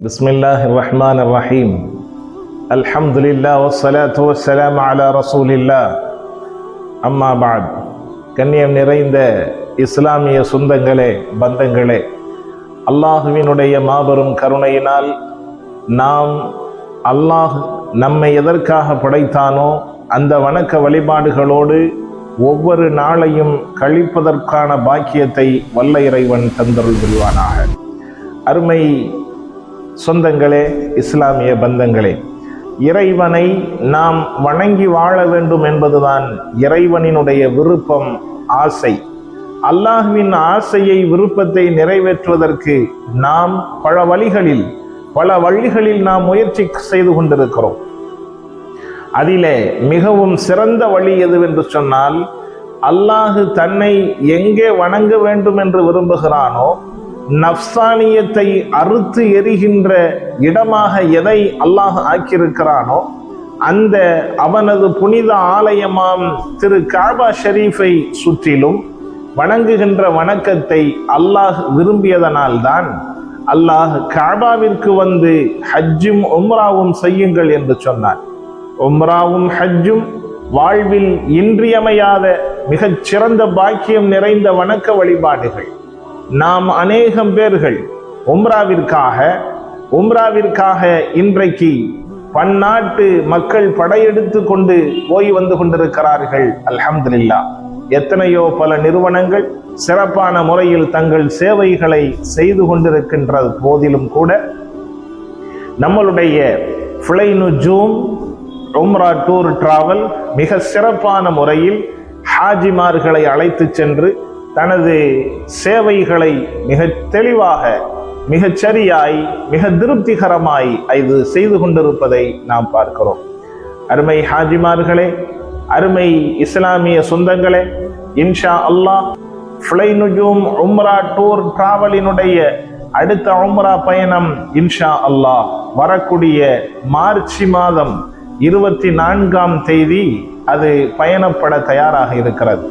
بسم الله الرحمن الرحيم الحمد لله والصلاة والسلام على رسول الله அம்மா பாத் கண்ணியம் நிறைந்த இஸ்லாமிய சொந்தங்களே பந்தங்களே அல்லாஹுவினுடைய மாபெரும் கருணையினால் நாம் அல்லாஹ் நம்மை எதற்காக படைத்தானோ அந்த வணக்க வழிபாடுகளோடு ஒவ்வொரு நாளையும் கழிப்பதற்கான பாக்கியத்தை வல்ல இறைவன் தந்தருள் புரிவானாக. அருமை சொந்தங்களே இஸ்லாமிய பந்தங்களே இறைவனை நாம் வணங்கி வாழ வேண்டும் என்பதுதான் இறைவனினுடைய விருப்பம் ஆசை. அல்லாஹுவின் ஆசையை விருப்பத்தை நிறைவேற்றுவதற்கு நாம் பல வழிகளில் பல வழிகளில் நாம் முயற்சி செய்து கொண்டிருக்கிறோம். அதிலே மிகவும் சிறந்த வழி எதுவென்று சொன்னால் அல்லாஹு தன்னை எங்கே வணங்க வேண்டும் என்று விரும்புகிறானோ நப்சானியத்தை அறுத்து எரிகின்ற இடமாக எதை அல்லாஹ் ஆக்கியிருக்கிறானோ அந்த அவனது புனித ஆலயமாம் திரு காபா ஷெரீஃபை சுற்றிலும் வணங்குகின்ற வணக்கத்தை அல்லாஹ் விரும்பியதனால்தான் அல்லாஹ் காபாவிற்கு வந்து ஹஜ்ஜும் உம்ராவும் செய்யுங்கள் என்று சொன்னார் உம்ராவும் ஹஜ்ஜும் வாழ்வில் இன்றியமையாத மிகச் சிறந்த பாக்கியம் நிறைந்த வணக்க வழிபாடுகள். நாம் அநேகம் பேர்கள் உம்ராவிற்காக உம்ராவிற்காக இன்றைக்கு பன்னாட்டு மக்கள் படையெடுத்து கொண்டு போய் வந்து கொண்டிருக்கிறார்கள். அல்ஹம்துல்லா எத்தனையோ பல நிறுவனங்கள் சிறப்பான முறையில் தங்கள் சேவைகளை செய்து கொண்டிருக்கின்ற போதிலும் கூட நம்மளுடைய ஃப்ளைனு ஜூம் உம்ரா டூர் டிராவல் மிக சிறப்பான முறையில் ஹாஜிமார்களை அழைத்து சென்று தனது சேவைகளை மிக தெளிவாக மிகச் சரியாய் மிக திருப்திகரமாய் இது செய்து கொண்டிருப்பதை நாம் பார்க்கிறோம். அருமை ஹாஜிமார்களே அருமை இஸ்லாமிய சொந்தங்களே இன்ஷா அல்லாஹ் ஃப்ளை நுஜூம் உம்ரா டூர் டிராவலினுடைய அடுத்த உம்ரா பயணம் இன்ஷா அல்லாஹ் வரக்கூடிய மார்ச் மாதம் இருபத்தி நான்காம் தேதி அது பயணப்பட தயாராக இருக்கிறது.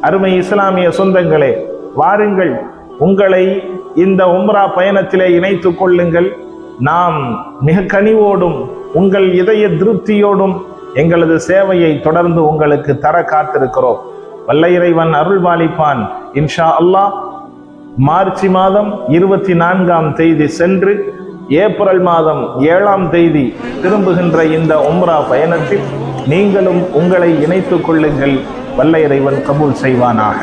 அருமை இஸ்லாமிய சொந்தங்களே வாருங்கள் உங்களை இந்த உம்ரா பயணத்திலே இணைத்துக் கொள்ளுங்கள். நாம் மிக கனிவோடும் உங்கள் இதய திருப்தியோடும் எங்களது சேவையை தொடர்ந்து உங்களுக்கு தர காத்திருக்கிறோம். வல்ல இறைவன் அருள்பாலிப்பான் இன்ஷா அல்லாஹ் மார்ச் மாதம் இருபத்தி நான்காம் தேதி சென்று ஏப்ரல் மாதம் ஏழாம் தேதி திரும்புகின்ற இந்த உம்ரா பயணத்தில் நீங்களும் உங்களை இணைத்துக் கொள்ளுங்கள். வல்ல இறைவன் கபூல் செய்வானாக.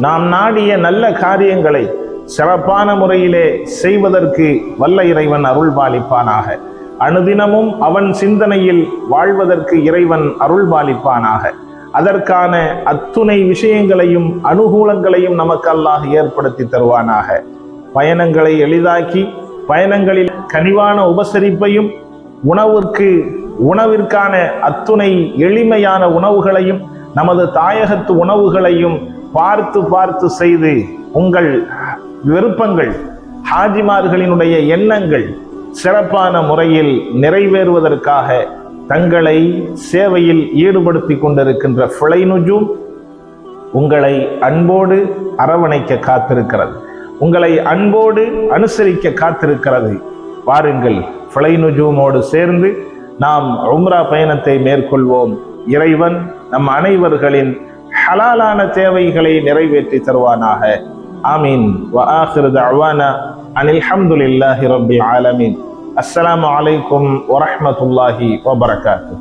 நாம் நாடிய நல்ல காரியங்களை சிறப்பான முறையிலே செய்வதற்கு வல்ல இறைவன் அருள் பாலிப்பானாக அனுதினமும் அவன் சிந்தனையில் வாழ்வதற்கு இறைவன் அருள் பாலிப்பானாக அதற்கான அத்துணை விஷயங்களையும் அனுகூலங்களையும் நமக்கு அல்லாஹ் ஏற்படுத்தி தருவானாக. பயணங்களை எளிதாக்கி பயணங்களில் கனிவான உபசரிப்பையும் உணவிற்கு உணவிற்கான அத்துணை எளிமையான உணவுகளையும் நமது தாயகத்து உணவுகளையும் பார்த்து பார்த்து செய்து உங்கள் விருப்பங்கள் ஹாஜிமார்களினுடைய எண்ணங்கள் சிறப்பான முறையில் நிறைவேறுவதற்காக தங்களை சேவையில் ஈடுபடுத்தி கொண்டிருக்கின்ற ஃபிளைனுஜும் உங்களை அன்போடு அரவணைக்க காத்திருக்கிறது. உங்களை அன்போடு அனுசரிக்க காத்திருக்கிறது. வாருங்கள் ஃபிளை நுஜூமோடு சேர்ந்து நாம் உம்ரா பயணத்தை மேற்கொள்வோம். இறைவன் நம் அனைவர்களின் ஹலாலான தேவைகளை நிறைவேற்றி தருவானாக. ஆமீன். அனில் ஹம்துல்லாஹி ரபில் ஆலமின். அஸ்லாம் வலைக்கும் வரமத்துல்லாஹி வபரகாத்து